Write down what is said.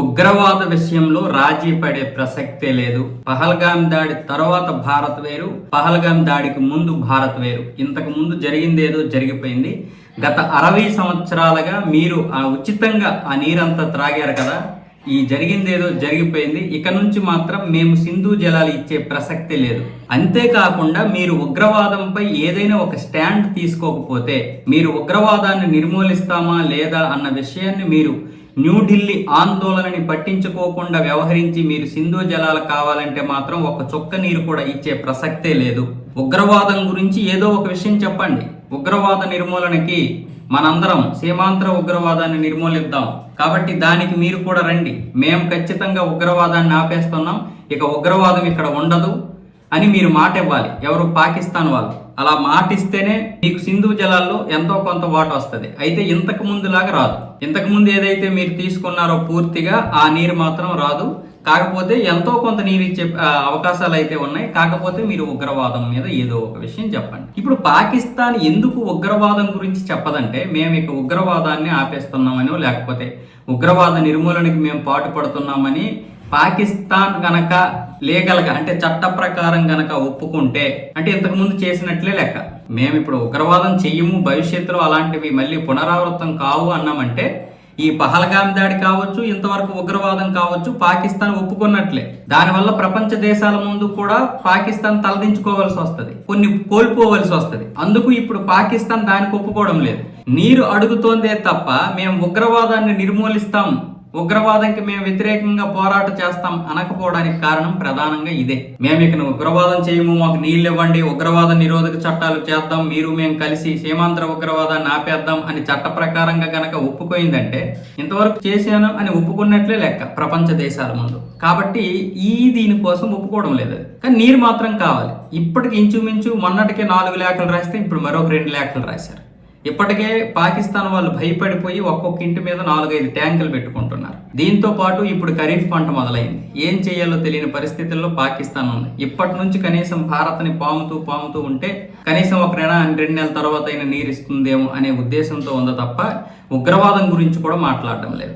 ఉగ్రవాద విషయంలో రాజీ పడే ప్రసక్తే లేదు. పహల్గాం దాడి తర్వాత భారత్ వేరు పహల్గాం దాడికి ముందు భారత్ వేరు. ఇంతకు ముందు జరిగిందేదో జరిగిపోయింది. గత అరవై సంవత్సరాలుగా మీరు ఆ ఉచితంగా ఆ నీరంతా త్రాగారు కదా. ఈ జరిగిందేదో జరిగిపోయింది. ఇక నుంచి మాత్రం మేము సింధు జలాలు ఇచ్చే ప్రసక్తే లేదు. అంతేకాకుండా మీరు ఉగ్రవాదంపై ఏదైనా ఒక స్టాండ్ తీసుకోకపోతే మీరు ఉగ్రవాదాన్ని నిర్మూలిస్తామా లేదా అన్న విషయాన్ని మీరు న్యూఢిల్లీ ఆందోళనని పట్టించుకోకుండా వ్యవహరించి మీరు సింధు జలాలు కావాలంటే మాత్రం ఒక చుక్క నీరు కూడా ఇచ్చే ప్రసక్తే లేదు. ఉగ్రవాదం గురించి ఏదో ఒక విషయం చెప్పండి. ఉగ్రవాద నిర్మూలనకి మనందరం సీమాంతర ఉగ్రవాదాన్ని నిర్మూలిద్దాం. కాబట్టి దానికి మీరు కూడా రండి. మేము ఖచ్చితంగా ఉగ్రవాదాన్ని ఆపేస్తున్నాం. ఇక ఉగ్రవాదం ఇక్కడ ఉండదు. అని మీరు మాట ఇవ్వాలి. ఎవరు పాకిస్తాన్ వాళ్ళు. అలా మాట ఇస్తేనే మీకు సింధు జలాల్లో ఎంతో కొంత వాట వస్తుంది. అయితే ఇంతకు ముందులాగా రాదు. ఇంతకు ముందు ఏదైతే మీరు తీసుకున్నారో పూర్తిగా ఆ నీరు మాత్రం రాదు. కాకపోతే ఎంతో కొంత నీరు ఇచ్చే అవకాశాలు అయితే ఉన్నాయి. కాకపోతే మీరు ఉగ్రవాదం మీద ఏదో ఒక విషయం చెప్పండి. ఇప్పుడు పాకిస్తాన్ ఎందుకు ఉగ్రవాదం గురించి చెప్పదంటే మేము ఇక ఉగ్రవాదాన్ని ఆపేస్తున్నామనో లేకపోతే ఉగ్రవాద నిర్మూలనకి మేము పాటుపడుతున్నామని పాకిస్తాన్ గనక లీగల్గా అంటే చట్ట ప్రకారం గనక ఒప్పుకుంటే అంటే ఇంతకుముందు చేసినట్లే లెక్క. మేము ఇప్పుడు ఉగ్రవాదం చెయ్యము భవిష్యత్తులో అలాంటివి మళ్ళీ పునరావృతం కావు అన్నామంటే ఈ పహల్గాం దాడి కావచ్చు ఇంతవరకు ఉగ్రవాదం కావచ్చు పాకిస్తాన్ ఒప్పుకున్నట్లే. దానివల్ల ప్రపంచ దేశాల ముందు కూడా పాకిస్తాన్ తలదించుకోవాల్సి వస్తుంది కొన్ని కోల్పోవలసి వస్తుంది. అందుకు ఇప్పుడు పాకిస్తాన్ దానికి ఒప్పుకోవడం లేదు. నీరు అడుగుతోందే తప్ప మేము ఉగ్రవాదాన్ని నిర్మూలిస్తాం. ఉగ్రవాదంకి మేము వ్యతిరేకంగా పోరాట చేస్తాం అనకపోవడానికి కారణం ప్రధానంగా ఇదే. మేము ఇక ఉగ్రవాదం చేయము మాకు నీళ్ళు ఇవ్వండి ఉగ్రవాద నిరోధక చట్టాలు చేద్దాం మీరు మేము కలిసి సీమాంతర ఉగ్రవాదాన్ని ఆపేద్దాం అని చట్ట ప్రకారంగా గనక ఒప్పుకోయిందంటే ఇంతవరకు చేశాను అని ఒప్పుకున్నట్లే లెక్క ప్రపంచ దేశాల ముందు. కాబట్టి ఈ దీనికోసం ఒప్పుకోవడం లేదు. కానీ నీరు మాత్రం కావాలి. ఇప్పటికి ఇంచుమించు మొన్నటికే నాలుగు లేఖలు రాస్తే ఇప్పుడు మరొక రెండు లేఖలు రాశారు. ఇప్పటికే పాకిస్తాన్ వాళ్ళు భయపడిపోయి ఒక్కొక్క ఇంటి మీద నాలుగైదు ట్యాంకులు పెట్టుకుంటున్నారు. దీంతో పాటు ఇప్పుడు ఖరీఫ్ పంట మొదలైంది. ఏం చేయాలో తెలియని పరిస్థితుల్లో పాకిస్తాన్ ఉంది. ఇప్పటి నుంచి కనీసం భారత్ని పాముతూ పాముతూ ఉంటే కనీసం ఒక నెల రెండు నెలల తర్వాత అయినా నీరు ఇస్తుందేమో అనే ఉద్దేశంతో ఉందో తప్ప ఉగ్రవాదం గురించి కూడా మాట్లాడడం లేదు.